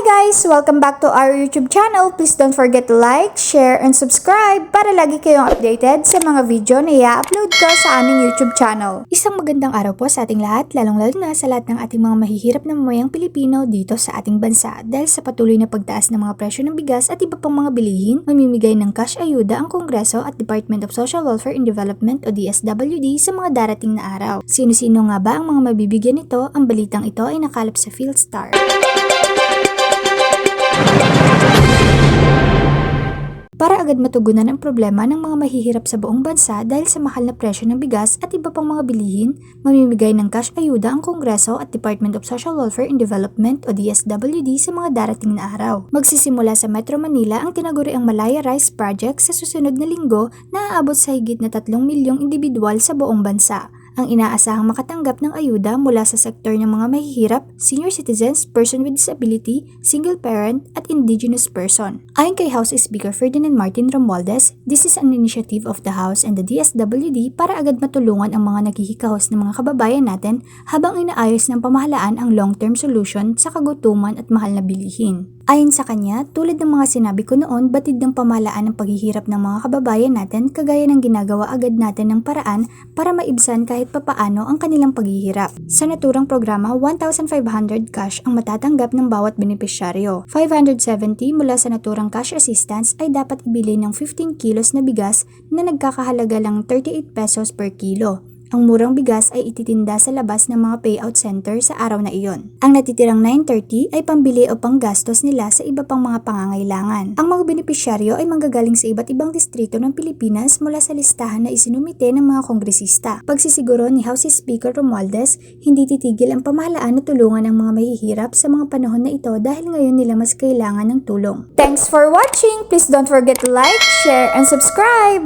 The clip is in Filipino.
guys! Welcome back to our YouTube channel. Please don't forget to like, share, and subscribe para lagi kayong updated sa mga video na i-upload ko sa aming YouTube channel. Isang magandang araw po sa ating lahat, lalong-lalo na sa lahat ng ating mga mahihirap na mamayang Pilipino dito sa ating bansa. Dahil sa patuloy na pagtaas ng mga presyo ng bigas at iba pang mga bilihin, mamimigay ng cash ayuda ang Kongreso at Department of Social Welfare and Development o DSWD sa mga darating na araw. Sino-sino nga ba ang mga mabibigyan nito? Ang balitang ito ay nakalap sa PhilStar. Para agad matugunan ang problema ng mga mahihirap sa buong bansa dahil sa mahal na presyo ng bigas at iba pang mga bilihin, mamimigay ng cash ayuda ang Kongreso at Department of Social Welfare and Development o DSWD sa mga darating na araw. Magsisimula sa Metro Manila ang tinaguriang Malaya Rice Project sa susunod na linggo na aabot sa higit na 3 milyong individual sa buong bansa ang inaasahang makatanggap ng ayuda mula sa sektor ng mga mahihirap, senior citizens, person with disability, single parent, at indigenous person. Ayon kay House Speaker Ferdinand Martin Romualdez, this is an initiative of the House and the DSWD para agad matulungan ang mga naghihikahos ng mga kababayan natin habang inaayos ng pamahalaan ang long-term solution sa kagutuman at mahal na bilihin. Ayon sa kanya, tulad ng mga sinabi ko noon, batid ng pamahalaan ang paghihirap ng mga kababayan natin kagaya ng ginagawa agad natin ng paraan para maibsan kahit papaano ang kanilang paghihirap. Sa naturang programa, 1,500 cash ang matatanggap ng bawat benepisyaryo. 570 mula sa naturang cash assistance ay dapat ibili ng 15 kilos na bigas na nagkakahalaga lang 38 pesos per kilo. Ang murang bigas ay ititinda sa labas ng mga payout center sa araw na iyon. Ang natitirang 930 ay pambili o panggastos nila sa iba pang mga pangangailangan. Ang mga benepisyaryo ay manggagaling sa iba't ibang distrito ng Pilipinas mula sa listahan na isinumite ng mga kongresista. Pagsisiguro ni House Speaker Romualdez, hindi titigil ang pamahalaan na tulungan ang mga mahihirap sa mga panahon na ito dahil ngayon nila mas kailangan ng tulong. Thanks for watching! Please don't forget to like, share, and subscribe!